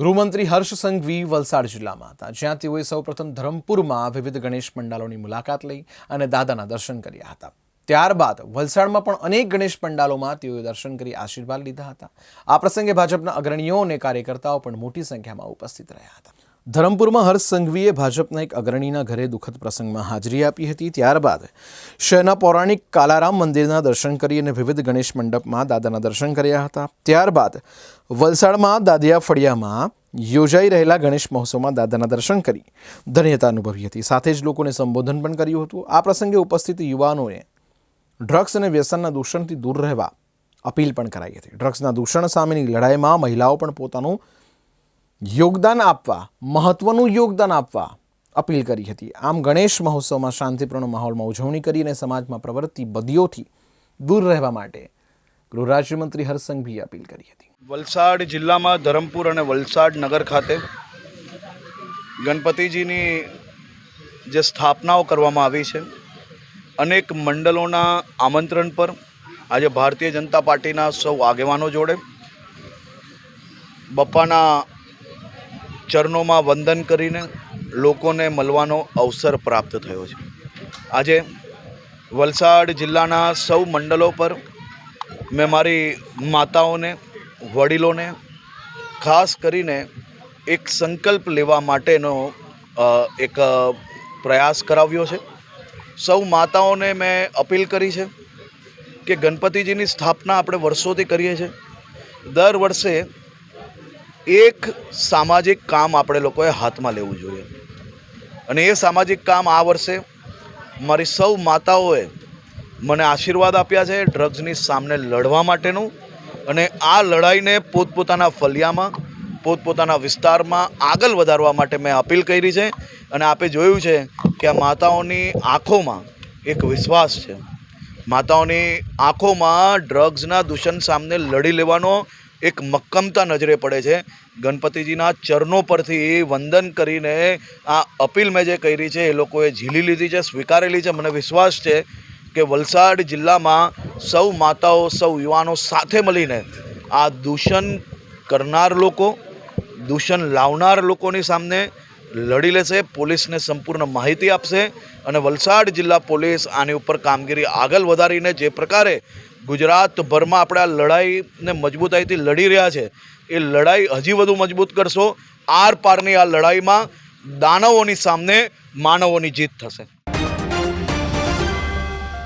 ગૃહમંત્રી હર્ષ સંઘવી વલસાડ જિલ્લામાં હતા, જ્યાં તેઓએ સૌપ્રથમ ધરમપુરમાં વિવિધ ગણેશ પંડાલોની મુલાકાત લઈ અને દાદાના દર્શન કર્યા હતા. ત્યારબાદ વલસાડમાં પણ અનેક ગણેશ પંડાલોમાં તેઓએ દર્શન કરી આશીર્વાદ લીધા હતા. આ પ્રસંગે ભાજપના અગ્રણીઓ અને કાર્યકર્તાઓ પણ મોટી સંખ્યામાં ઉપસ્થિત રહ્યા હતા. ધરમપુરમાં હર્ષ સંઘવીએ ભાજપના એક અગ્રણીના ઘરે દુઃખદ પ્રસંગમાં હાજરી આપી હતી. ત્યારબાદ શહેરના પૌરાણિક કાલારામ મંદિરના દર્શન કરી અને વિવિધ ગણેશ મંડપમાં દાદાના દર્શન કર્યા હતા. ત્યારબાદ વલસાડમાં દાદિયા ફળિયામાં યોજાઈ રહેલા ગણેશ મહોત્સવમાં દાદાના દર્શન કરી ધન્યતા અનુભવી હતી. સાથે જ લોકોને સંબોધન પણ કર્યું હતું. આ પ્રસંગે ઉપસ્થિત યુવાનોએ ડ્રગ્સ અને વ્યસનના દૂષણથી દૂર રહેવા અપીલ પણ કરાઈ હતી. ડ્રગ્સના દૂષણ સામેની લડાઈમાં મહિલાઓ પણ પોતાનું યોગદાન આપવા, મહત્વનું યોગદાન આપવા અપીલ કરી હતી. આમ ગણેશ મહોત્સવમાં શાંતિપૂર્ણ માહોલમાં ઉજવણી કરી અને સમાજમાં પ્રવર્તતી બદીઓથી દૂર રહેવા માટે ગૃહ રાજ્યમંત્રી હર્ષ અપીલ કરી હતી. વલસાડ જિલ્લામાં ધરમપુર અને વલસાડ નગર ખાતે ગણપતિજીની જે સ્થાપનાઓ કરવામાં આવી છે, અનેક મંડળોના આમંત્રણ પર આજે ભારતીય જનતા પાર્ટીના સૌ આગેવાનો જોડે બપ્પાના ચરણોમાં વંદન કરીને લોકોને મળવાનો અવસર પ્રાપ્ત થયો છે. આજે વલસાડ જિલ્લાના સૌ મંડળો પર મેં મારી માતાઓને, વડીલોને, ખાસ કરીને એક સંકલ્પ લેવા માટેનો એક પ્રયાસ કરાવ્યો છે. સૌ માતાઓને મેં અપીલ કરી છે કે ગણપતિજીની સ્થાપના આપણે વર્ષોથી કરીએ છીએ. દર વર્ષે એક સામાજિક કામ આપણે લોકોએ હાથમાં લેવું જોઈએ. અને એ સામાજિક કામ આ વર્ષે મારી સૌ માતાઓએ મને આશીર્વાદ આપ્યા છે ડ્રગ્સની સામે લડવા માટેનું. અને આ લડાઈને પોતપોતાના ફલિયામાં, પોતપોતાના વિસ્તારમાં આગળ વધારવા માટે મેં અપીલ કરી છે. અને આપે જોયું છે કે આ માતાઓની આંખોમાં એક વિશ્વાસ છે. માતાઓની આંખોમાં ડ્રગ્સના દૂષણ સામે લડી લેવાનો એક મક્કમતા નજરે પડે છે. ગણપતિજીના ચરણો પરથી વંદન કરીને આ અપીલ મેં જે કરી છે એ લોકોએ ઝીલી લીધી છે, સ્વીકારેલી છે. મને વિશ્વાસ છે કે વલસાડ જિલ્લામાં સૌ માતાઓ, સૌ યુવાનો સાથે મળીને આ દૂષણ કરનાર લોકો, દૂષણ લાવનાર લોકોની સામે લડી લેશે, પોલીસને સંપૂર્ણ માહિતી આપશે અને વલસાડ જિલ્લા પોલીસ આની ઉપર કામગીરી આગળ વધારીને જે પ્રકારે ગુજરાતભરમાં આપણે આ લડાઈને મજબૂતાઈથી લડી રહ્યા છે, એ લડાઈ હજી વધુ મજબૂત કરશો. આર પારની આ લડાઈમાં દાનવોની સામે માનવોની જીત થશે.